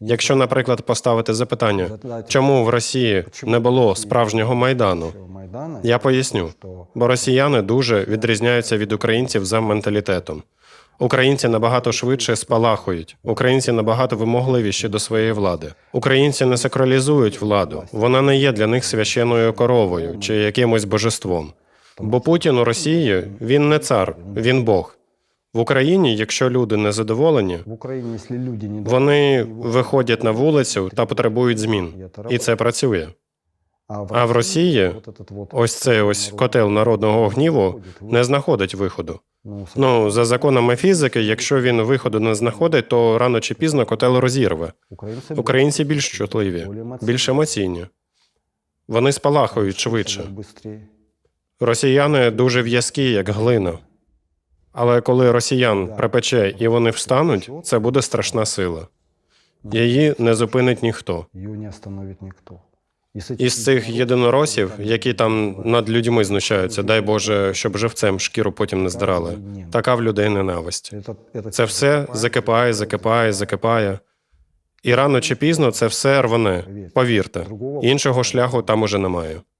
Якщо, наприклад, поставити запитання, чому в Росії не було справжнього майдану, я поясню, бо росіяни дуже відрізняються від українців за менталітетом. Українці набагато швидше спалахують. Українці набагато вимогливіші до своєї влади. Українці не сакралізують владу. Вона не є для них священною коровою чи якимось божеством. Бо Путін у Росії він не цар, він Бог. В Україні, якщо люди не задоволені, В Україні, якщо люди не вони виходять на вулицю та потребують змін. І це працює. А в Росії ось цей ось котел народного гніву не знаходить виходу. Ну, за законами фізики, якщо він виходу не знаходить, то рано чи пізно котел розірве. українці, Українці більш чутливі, більш емоційні. Вони спалахують швидше. Росіяни дуже в'язкі, як глина. Але коли росіян припече і вони встануть, це буде страшна сила. Її не зупинить ніхто. Із цих єдиноросів, які там над людьми знущаються, дай Боже, щоб живцем шкіру потім не здирали. Така в людей ненависть. Це все закипає, закипає, закипає. І рано чи пізно це все рване. Повірте, іншого шляху там уже немає.